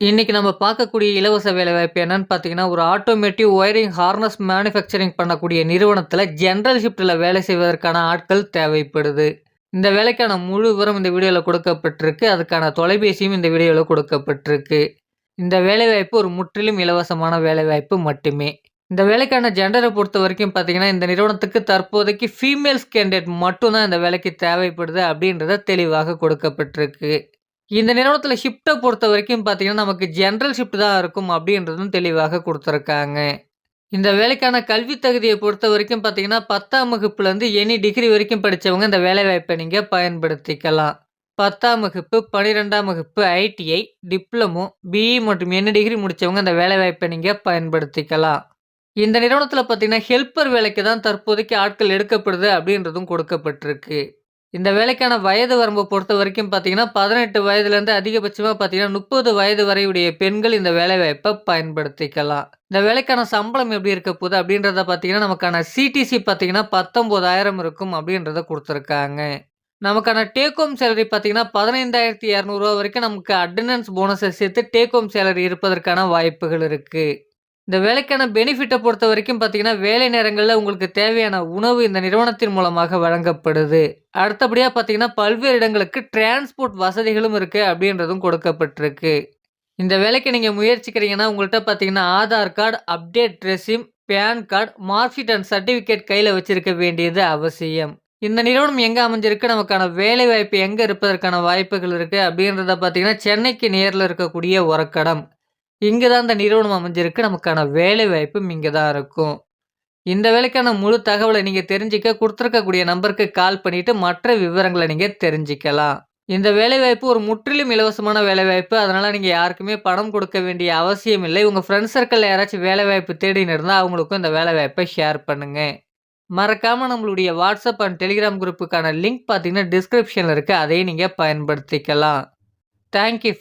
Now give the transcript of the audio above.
இன்றைக்கி நம்ம பார்க்கக்கூடிய இலவச வேலைவாய்ப்பு என்னன்னு பார்த்தீங்கன்னா, ஒரு ஆட்டோமேட்டிவ் ஒயரிங் ஹார்னஸ் மேனுஃபேக்சரிங் பண்ணக்கூடிய நிறுவனத்தில் ஜென்ரல் ஷிஃப்ட்டில் வேலை செய்வதற்கான ஆட்கள் தேவைப்படுது. இந்த வேலைக்கான முழு விவரம் இந்த வீடியோவில் கொடுக்கப்பட்டிருக்கு. அதுக்கான தொலைபேசியும் இந்த வீடியோவில் கொடுக்கப்பட்டிருக்கு. இந்த வேலைவாய்ப்பு ஒரு முற்றிலும் இலவசமான வேலைவாய்ப்பு மட்டுமே. இந்த வேலைக்கான ஜென்டரை பொறுத்த வரைக்கும் பார்த்தீங்கன்னா, இந்த நிறுவனத்துக்கு தற்போதைக்கு ஃபீமேல்ஸ் கேண்டிடேட் மட்டும்தான் இந்த வேலைக்கு தேவைப்படுது அப்படின்றத தெளிவாக கொடுக்கப்பட்டிருக்கு. இந்த நிறுவனத்தில் நிறுவனத்தில பொறுத்த வரைக்கும் பார்த்தீங்கன்னா, நமக்கு ஜென்ரல் ஷிஃப்ட் தான் இருக்கும் அப்படின்றதும் தெளிவாக கொடுத்துருக்காங்க இந்த வேலைக்கான கல்வி தகுதியை பொறுத்த வரைக்கும் பார்த்தீங்கன்னா, 10ஆம் வகுப்புலேருந்து எனி டிகிரி வரைக்கும் படித்தவங்க இந்த வேலைவாய்ப்பை நீங்கள் பயன்படுத்திக்கலாம். 10ஆம் வகுப்பு, 12ஆம் வகுப்பு, ஐடிஐ, டிப்ளமோ, பிஇ மற்றும் என்ன டிகிரி முடிச்சவங்க இந்த வேலைவாய்ப்பை நீங்கள் பயன்படுத்திக்கலாம். இந்த நிறுவனத்தில் பார்த்தீங்கன்னா, ஹெல்ப்பர் வேலைக்கு தான் தற்போதைக்கு ஆட்கள் எடுக்கப்படுது அப்படின்றதும் கொடுக்கப்பட்டிருக்கு. இந்த வேலைக்கான வயது வரம்பை பொறுத்த வரைக்கும் பார்த்தீங்கன்னா, பதினெட்டு வயதுலேருந்து அதிகபட்சமாக பார்த்தீங்கன்னா, 30 வயது வரையுடைய பெண்கள் இந்த வேலைவாய்ப்பை பயன்படுத்திக்கலாம். இந்த வேலைக்கான சம்பளம் எப்படி இருக்க போகுது அப்படின்றத பார்த்தீங்கன்னா, நமக்கான சிடிசி பார்த்தீங்கன்னா 19,000 இருக்கும் அப்படின்றத கொடுத்துருக்காங்க நமக்கான டேக் ஹோம் சேலரி பார்த்தீங்கன்னா, 15,200 வரைக்கும் நமக்கு அட்டண்டன்ஸ் போனஸை சேர்த்து டேக் ஹோம் சேலரி இருப்பதற்கான வாய்ப்புகள் இருக்குது இந்த வேலைக்கான பெனிஃபிட்டை பொறுத்த வரைக்கும் பார்த்தீங்கன்னா, வேலை நேரங்களில் உங்களுக்கு தேவையான உணவு இந்த நிறுவனத்தின் மூலமாக வழங்கப்படுது. அடுத்தபடியாக பார்த்தீங்கன்னா, பல்வேறு இடங்களுக்கு டிரான்ஸ்போர்ட் வசதிகளும் இருக்குது அப்படின்றதும் கொடுக்கப்பட்டிருக்கு. இந்த வேலைக்கு நீங்கள் முயற்சிக்கிறீங்கன்னா, உங்கள்கிட்ட பார்த்தீங்கன்னா, Aadhaar card, update resume, PAN card, marksheet and certificate கையில் வச்சிருக்க வேண்டியது அவசியம். இந்த நிறுவனம் எங்கே அமைஞ்சிருக்கு, நமக்கான வேலைவாய்ப்பு எங்கே இருப்பதற்கான வாய்ப்புகள் இருக்குது அப்படின்றத பார்த்தீங்கன்னா, சென்னைக்கு நேரில் இருக்கக்கூடிய உரக்கடம் இங்கே தான் இந்த நிறுவனம் அமைஞ்சிருக்கு. நமக்கான வேலைவாய்ப்பும் இங்கே தான் இருக்கும். இந்த வேலைக்கான முழு தகவலை நீங்கள் தெரிஞ்சுக்க கொடுத்துருக்கக்கூடிய நம்பருக்கு கால் பண்ணிவிட்டு மற்ற விவரங்களை நீங்கள் தெரிஞ்சுக்கலாம். இந்த வேலைவாய்ப்பு ஒரு முற்றிலும் இலவசமான வேலைவாய்ப்பு. அதனால் நீங்கள் யாருக்குமே பணம் கொடுக்க வேண்டிய அவசியம் இல்லை. உங்கள் ஃப்ரெண்ட்ஸ் சர்க்கிளில் யாராச்சும் வேலைவாய்ப்பு தேடின்னு இருந்தால் அவங்களுக்கும் இந்த வேலைவாய்ப்பை ஷேர் பண்ணுங்கள் மறக்காமல் நம்மளுடைய வாட்ஸ்அப் அண்ட் டெலிகிராம் குரூப்புக்கான லிங்க் பார்த்தீங்கன்னா, டிஸ்கிரிப்ஷனில் இருக்குது அதையும் நீங்கள் பயன்படுத்திக்கலாம். Thank you